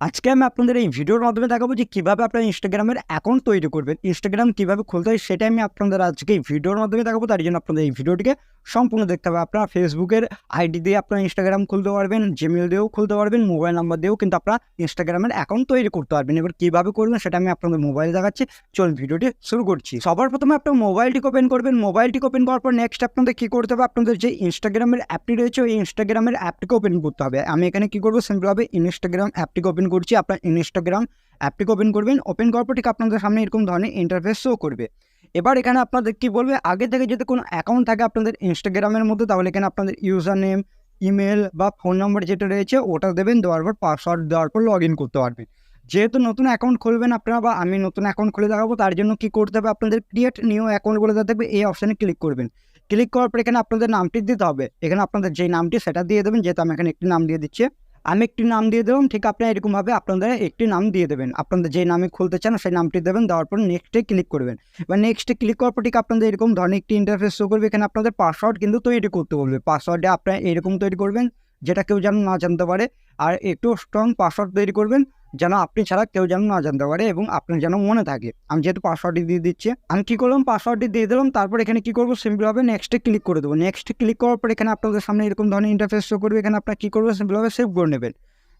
আজকে আমি আপনাদের এই ভিডিওর মাধ্যমে দেখাবো যে কীভাবে আপনার ইনস্টাগ্রামের অ্যাকাউন্ট তৈরি করবেন। ইনস্টাগ্রাম কীভাবে খুলতে হয় সেটাই আমি আপনাদের আজকে এই ভিডিওর মাধ্যমে দেখাবো। তার জন্য আপনাদের এই ভিডিওটিকে সম্পূর্ণ দেখতে হবে। আপনারা ফেসবুকের আইডি দিয়ে আপনার ইনস্টাগ্রাম খুলতে পারবেন জিমেল দিয়েও খুলতে পারবেন মোবাইল নাম্বার দিয়েও কিন্তু আপনারা ইনস্টাগ্রামের অ্যাকাউন্ট তৈরি করতে পারবেন। এবার কীভাবে করবেন সেটা আমি আপনাদের মোবাইল দেখাচ্ছি। চলুন ভিডিওটি শুরু করছি। সবার প্রথমে আপনার মোবাইলটিকে ওপেন করবেন। মোবাইলটি ওপেন করার পর নেক্সট আপনাদের কী করতে হবে? আপনাদের যে ইনস্টাগ্রামের অ্যাপটি রয়েছে, ওই ইনস্টাগ্রামের অ্যাপটিকে ওপেন করতে হবে। আমি এখানে কী করব? সিম্পলভাবে ইনস্টাগ্রাম অ্যাপটিকে ওপেন করছি আপনার ইনস্টাগ্রাম অ্যাপটিকে ওপেন করবেন। ওপেন করার পর ঠিক আপনাদের সামনে এরকম ধরনের ইন্টারফেস শো করবে। এবার এখানে আপনাদের কী বলবে? আগে থেকে যদি কোনো অ্যাকাউন্ট থাকে আপনাদের ইনস্টাগ্রামের মধ্যে, তাহলে এখানে আপনাদের ইউজার নেম ইমেল বা ফোন নাম্বার যেটা রয়েছে, ওটা দেবেন, দেওয়ার পর পাসওয়ার্ড দেওয়ার পর লগ ইন করতে পারবেন। যেহেতু নতুন অ্যাকাউন্ট খুলবেন আপনারা বা আমি নতুন অ্যাকাউন্ট খুলে দেখাবো, তার জন্য কী করতে হবে? আপনাদের ক্রিয়েট নিউ অ্যাকাউন্ট বলে দেওয়া থাকবে, এই অপশানে ক্লিক করবেন। ক্লিক করার পর এখানে আপনাদের নামটি দিতে হবে। এখানে আপনাদের যেই নামটি, সেটা দিয়ে দেবেন, যেহেতু আমি এখানে একটি নাম দিয়ে দিচ্ছি। আমি একটি নাম দিয়ে দেবেন ঠিক আপনারা এরকমভাবে আপনাদের একটি নাম দিয়ে দেবেন। আপনাদের যে নামে খুলতে চান সেই নামটি দেবেন, দেওয়ার পর নেক্সটে ক্লিক করবেন। এবার নেক্সটে ক্লিক করার পর ঠিক আপনাদের এরকম ধরনের একটি ইন্টারফেস শো করবে, এখানে আপনাদের পাসওয়ার্ড কিন্তু তৈরি করতে বলবে। পাসওয়ার্ডে আপনারা এরকম তৈরি করবেন, যেটা কেউ যেন না জানতে পারে, আর একটু স্ট্রং পাসওয়ার্ড তৈরি করবেন। যেন আপনি ছাড়া কেউ যেন না জানতে পারে এবং আপনার যেন মনে থাকে। আমি যেহেতু পাসওয়ার্ডটি দিয়ে দিচ্ছি, আমি কী করলাম? পাসওয়ার্ডটি দিয়ে দিলাম, তারপর এখানে কী করব? সিম্পলভাবে নেক্সটে ক্লিক করে দেবো। নেক্সটে ক্লিক করার পর এখানে আপনাদের সামনে এরকম ধরনের ইন্টারফেস শো করবে। এখানে আপনার কী করবেন? সিম্পলভাবে সেভ করে নেবেন।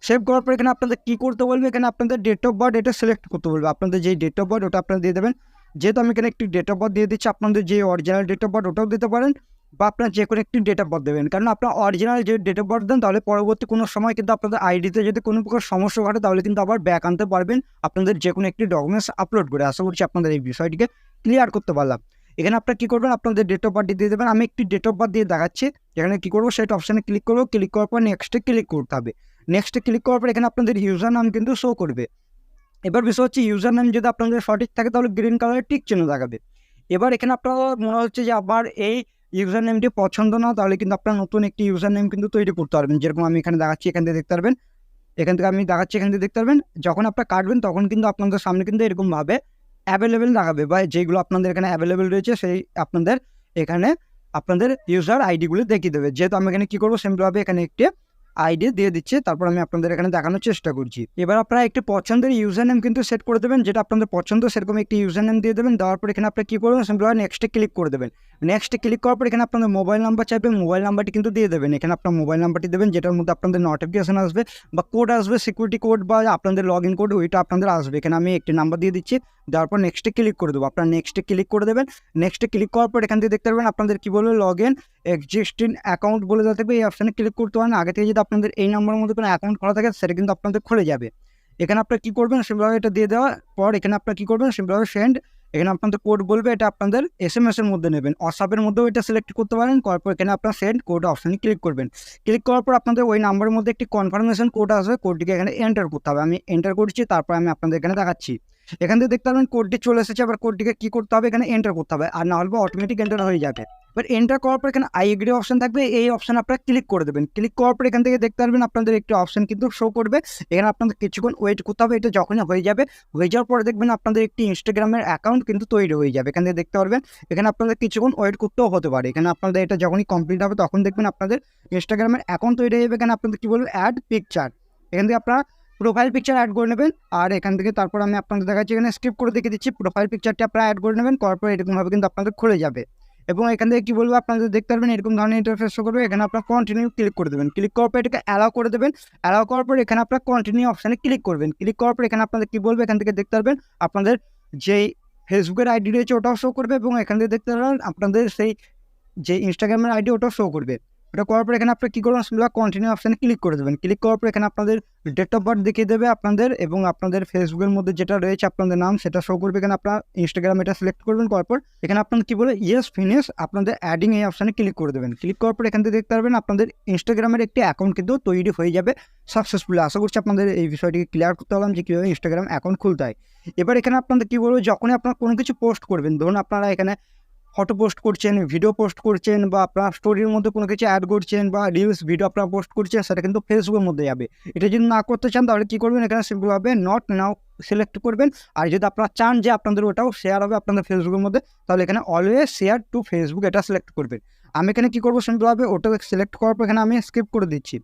সেভ করার পর এখানে আপনাদের কী করতে বলবে? এখানে আপনাদের ডেট অফ বার্থ এটা সিলেক্ট করতে বলবে। আপনাদের যেই ডেট অফ বার্থ ওটা আপনারা দিয়ে দেবেন। যেহেতু আমি এখানে একটি ডেট অফ বার্থ দিয়ে দিচ্ছি, আপনাদের যে অরিজিনাল ডেট অফ বার্থ ওটাও দিতে পারেন। বা আপনার যে কোনো একটি ডেট অফ বার্থ দেবেন। কারণ আপনার অরিজিনাল যে ডেট অফ বার্থ দেন, তাহলে পরবর্তী কোনো সময় কিন্তু আপনাদের আইডিতে যদি কোনো প্রকার সমস্যা ঘটে, তাহলে কিন্তু আবার ব্যাক আনতে পারবেন আপনাদের যে কোনো একটি ডকুমেন্টস আপলোড করে। আশা করছি আপনাদের এই বিষয়টিকে ক্লিয়ার করতে পারলাম। এখানে আপনারা কী করবেন? আপনাদের ডেট অফ বার্থ দিয়ে দেবেন। আমি একটি ডেট অফ বার্থ দিয়ে দেখাচ্ছি। এখানে কী করব? সেটা অপশানে ক্লিক করব। ক্লিক করার পর নেক্সটে ক্লিক করতে হবে। নেক্সটে ক্লিক করার পর এখানে আপনাদের ইউজার নাম কিন্তু শো করবে। এবার বিষয় হচ্ছে ইউজার নাম যদি আপনাদের সঠিক থাকে, তাহলে গ্রিন কালারের টিক চিহ্ন দেখাবে। এবার এখানে আপনার মনে হচ্ছে যে আবার এই ইউজার নেমটি পছন্দ না, তাহলে কিন্তু আপনার নতুন একটি ইউজার নেম কিন্তু তৈরি করতে পারবেন। যেরকম আমি এখানে দেখাচ্ছি, এখান থেকে দেখতে পারবেন। এখান থেকে আমি দেখাচ্ছি, এখান থেকে দেখতে পারবেন। যখন আপনার কাটবেন তখন কিন্তু আপনাদের সামনে কিন্তু এরকমভাবে অ্যাভেলেবেল দেখাবে বা যেগুলো আপনাদের এখানে অ্যাভেলেবেল রয়েছে, সেই আপনাদের এখানে আপনাদের ইউজার আইডিগুলো দেখিয়ে দেবে। যেহেতু আমি এখানে কী করব সিম্পলভাবে এখানে একটি আইডি দিয়ে দিচ্ছে, তারপর আমি আপনাদের এখানে দেখানোর চেষ্টা করছি। এবার আপনারা একটি পছন্দের ইউজার নেম কিন্তু সেট করে দেবেন, যেটা আপনাদের পছন্দ, সেরকম একটি ইউজার নেম দিয়ে দেবেন। দেওয়ার পর এখানে আপনি কী করবেন সিম্পলভাবে নেক্সটে ক্লিক করে দেবেন। নেক্সটে ক্লিক করার পর এখানে আপনাদের মোবাইল নাম্বার চাইবে মোবাইল নাম্বারটি কিন্তু দিয়ে দেবেন। এখানে আপনার মোবাইল নাম্বারটি দেবেন, যেটার মধ্যে আপনাদের নোটিফিকেশন আসবে বা কোড আসবে সিকিউরিটি কোড বা আপনাদের লগ ইন কোড ওইটা আপনাদের আসবে। এখানে আমি একটি নাম্বার দিয়ে দিচ্ছি, দেওয়ার পর নেক্সটে ক্লিক করে দেবো। আপনার নেক্সটে ক্লিক করে দেবেন নেক্সটে ক্লিক করার পর এখান থেকে দেখতে পারবেন আপনাদের কী বলবে লগ ইন এক্সিস্টিং অ্যাকাউন্ট বলে দেওয়া থাকবে এই অপশানে ক্লিক করতে পারেন। আগে থেকে যদি আপনাদের এই নাম্বারের মধ্যে কোনো অ্যাকাউন্ট খোলা থাকে, সেটা কিন্তু আপনাদের খুলে যাবে। এখানে আপনার কী করবেন সিম্পলভাবে এটা দিয়ে দেওয়ার পর এখানে আপনার কী করবেন সিম্পলভাবে সেন্ড এখানে আপনাদের কোড বলবে, এটা আপনাদের এস এম এসের মধ্যে নেবেন। হোয়াটসঅ্যাপের মধ্যেও এটা সিলেক্ট করতে পারেন, করার পর এখানে আপনার সেন্ড কোড অপশানে ক্লিক করবেন। ক্লিক করার পর আপনাদের ওই নাম্বারের মধ্যে একটি কনফার্মেশন কোড আসবে কোডটিকে এখানে এন্টার করতে হবে। আমি এন্টার করছি, তারপর আমি আপনাদের এখানে দেখাচ্ছি। এখান থেকে দেখতে পাবেন কোডটি চলে এসেছে আবার কোডটিকে কী করতে হবে? এখানে এন্টার করতে হবে। আর না হলে অটোমেটিক এন্টার হয়ে যাবে। এবার এন্টার করার পর এখানে আই এগ্রি অপশন থাকবে। এই অপশন আপনারা ক্লিক করে দেবেন। ক্লিক করার পর এখান থেকে দেখতে পারবেন আপনাদের একটি অপশন কিন্তু শো করবে। এখানে আপনাদের কিছুক্ষণ ওয়েট করতে হবে। এটা যখনই হয়ে যাবে, হয়ে যাওয়ার পরে দেখবেন আপনাদের একটি ইনস্টাগ্রামের অ্যাকাউন্ট কিন্তু তৈরি হয়ে যাবে। এখান থেকে দেখতে পারবেন, এখানে আপনাদের কিছুক্ষণ ওয়েট করতেও হতে পারে। এখানে আপনাদের এটা যখনই কমপ্লিট হবে, তখন দেখবেন আপনাদের ইনস্টাগ্রামের অ্যাকাউন্ট তৈরি হয়ে যাবে। এখানে আপনাদের কী বলব? অ্যাড পিকচার এখান থেকে আপনারা প্রোফাইল পিকচার অ্যাড করে নেবেন। আর এখান থেকে তারপর আমি আপনাদের দেখাচ্ছি, এখানে স্কিপ করে দেখে দিচ্ছি প্রোফাইল পিকচারটি আপনারা অ্যাড করে নেবেন, করার পর এরকমভাবে কিন্তু আপনাদের খুলে যাবে। এবং এখান থেকে কী বলব আপনাদের দেখতে পারবেন এরকম ধরনের ইন্টারফেস শো করবে, এখানে আপনার কন্টিনিউ ক্লিক করে দেবেন। ক্লিক করার পর এটাকে অ্যালাউ করে দেবেন। অ্যালাউ করার পর এখানে আপনার কন্টিনিউ অপশানে ক্লিক করবেন। ক্লিক করার পর এখানে আপনাদের কী বলবে, এখান থেকে দেখতে পারবেন আপনাদের যেই ফেসবুকের আইডি রয়েছে ওটাও শো করবে এবং এখান থেকে দেখতে পারবেন আপনাদের সেই যে ইনস্টাগ্রামের আইডি ওটাও শো করবে। ওটা করার পর এখানে আপনি কী করবেন? সেগুলো কন্টিনিউ অপশানে ক্লিক করে দেবেন। ক্লিক করার পর এখানে আপনাদের ডেট অফ বার্থ দেখিয়ে দেবে আপনাদের এবং আপনাদের ফেসবুকের মধ্যে যেটা রয়েছে আপনাদের নাম, সেটা শো করবে। এখানে আপনার ইনস্টাগ্রাম এটা সিলেক্ট করবেন, করার পর এখানে আপনাদের কী বলে? ইয়েস ফিনিশ আপনাদের অ্যাডিং এই অপশানে ক্লিক করে দেবেন। ক্লিক করার পর এখান থেকে দেখতে পারবেন আপনাদের ইনস্টাগ্রামের একটি অ্যাকাউন্ট কিন্তু তৈরি হয়ে যাবে সাকসেসফুলি আশা করছি আপনাদের এই বিষয়টিকে ক্লিয়ার করতে পারলাম যে কীভাবে ইনস্টাগ্রাম অ্যাকাউন্ট খুলতে হয়। এবার এখানে আপনাদের কী বলব? যখনই আপনার কোনো কিছু পোস্ট করবেন, ধরুন আপনারা এখানে ফটো পোস্ট করছেন ভিডিও পোস্ট করছেন বা আপনার স্টোরির মধ্যে কোনো কিছু অ্যাড করছেন বা রিলস ভিডিও আপনারা পোস্ট করছেন, সেটা কিন্তু ফেসবুকের মধ্যে যাবে। এটা যদি না করতে চান, তাহলে কী করবেন? এখানে সিম্পলভাবে নট নাও সিলেক্ট করবেন। আর যদি আপনারা চান যে আপনাদের ওটাও শেয়ার হবে আপনাদের ফেসবুকের মধ্যে, তাহলে এখানে অলওয়েজ শেয়ার টু ফেসবুক এটা সিলেক্ট করবেন। আমি এখানে কী করব সিম্পলভাবে ওটা সিলেক্ট করার পর এখানে আমি স্কিপ করে দিচ্ছি।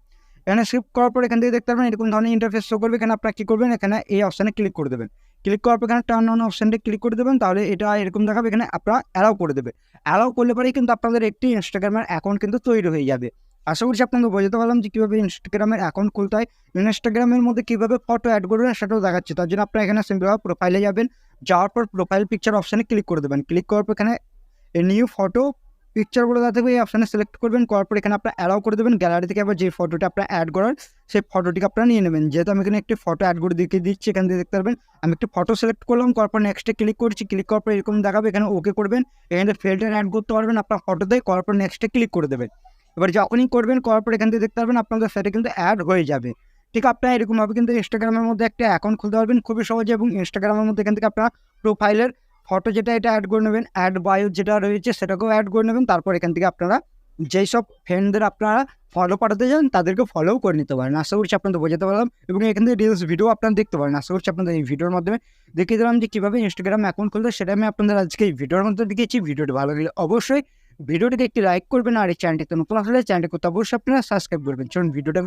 এখানে শিফট করার পর এখান থেকে দেখতে পারবেন এরকম ধরনের ইন্টারফেস শো করবে। এখানে আপনারা কী করবেন? এখানে এই অপশানে ক্লিক করে দেবেন। ক্লিক করার পর এখানে টার্ন অন অপশানটা ক্লিক করে দেবেন, তাহলে এটা এরকম দেখাবে, এখানে আপনারা অ্যালাউ করে দেবে। অ্যালাউ করলে পরেই কিন্তু আপনাদের একটি ইনস্টাগ্রামের অ্যাকাউন্ট কিন্তু তৈরি হয়ে যাবে। আশা করছি আপনাদের বোঝাতে পারলাম যে কীভাবে ইনস্টাগ্রামের অ্যাকাউন্ট খুলতে হয় ইনস্টাগ্রামের মধ্যে কীভাবে ফটো অ্যাড করবেন সেটাও দেখাচ্ছে। তার জন্য আপনারা এখানে সিম্পলভাবে প্রোফাইলে যাবেন, যাওয়ার পর প্রোফাইল পিকচার অপশানে ক্লিক করে দেবেন। ক্লিক করার পর এখানে নিউ ফটো পিকচার বলে দেওয়া থাকবে, এই অপশানে সিলেক্ট করবেন, করার পর এখানে আপনারা অ্যালাউ করে দেবেন। গ্যালারি থেকে আবার যে ফটোটা আপনারা অ্যাড করার, সেই ফটোটিকে আপনারা নিয়ে নেবেন। যেহেতু আমি এখানে একটি ফটো অ্যাড করে দিকে দিচ্ছি, এখান থেকে দেখতে পারবেন, আমি একটি ফটো সিলেক্ট করলাম, করার পর নেক্সটে ক্লিক করছি ক্লিক করার পর এরকম দেখাবে, এখানে ওকে করবেন। এখানে ফিল্টার অ্যাড করতে পারবেন আপনার ফটোতে করার পর নেক্সটে ক্লিক করে দেবেন। এবার যখনই করবেন, করার পর এখান থেকে দেখতে পারবেন আপনাদের সেটা কিন্তু অ্যাড হয়ে যাবে। ঠিক আপনারা এরকমভাবে কিন্তু ইনস্টাগ্রামের মধ্যে একটা অ্যাকাউন্ট খুলতে পারবেন, খুবই সহজে, এবং ইনস্টাগ্রামের মধ্যে এখান থেকে আপনারা প্রোফাইলের ফটো যেটা এটা অ্যাড করে নেবেন অ্যাড বায়ো যেটা রয়েছে সেটাকেও অ্যাড করে নেবেন, তারপর এখান থেকে আপনারা যেই সব ফ্রেন্ডদের আপনারা ফলো পাঠাতে চান, তাদেরকে ফলোও করে নিতে পারেন। আশা করছি আপনাদের বোঝাতে পারলাম এবং এখান থেকে রিলস ভিডিও আপনারা দেখতে পারেন। আশা করছি আপনাদের এই ভিডিওর মাধ্যমে দেখিয়ে দিলাম যে কীভাবে ইনস্টাগ্রাম অ্যাকাউন্ট খুলতে সেটা আমি আপনাদের আজকে এই ভিডিওর মধ্যে দেখিয়েছি। ভিডিওটি ভালো লাগলে অবশ্যই ভিডিওটিকে একটি লাইক করবেন আর এই চ্যানেলটিতে নতুন আসলে চ্যানেলটি করতে অবশ্যই আপনারা সাবস্ক্রাইব করবেন। চলুন ভিডিওটা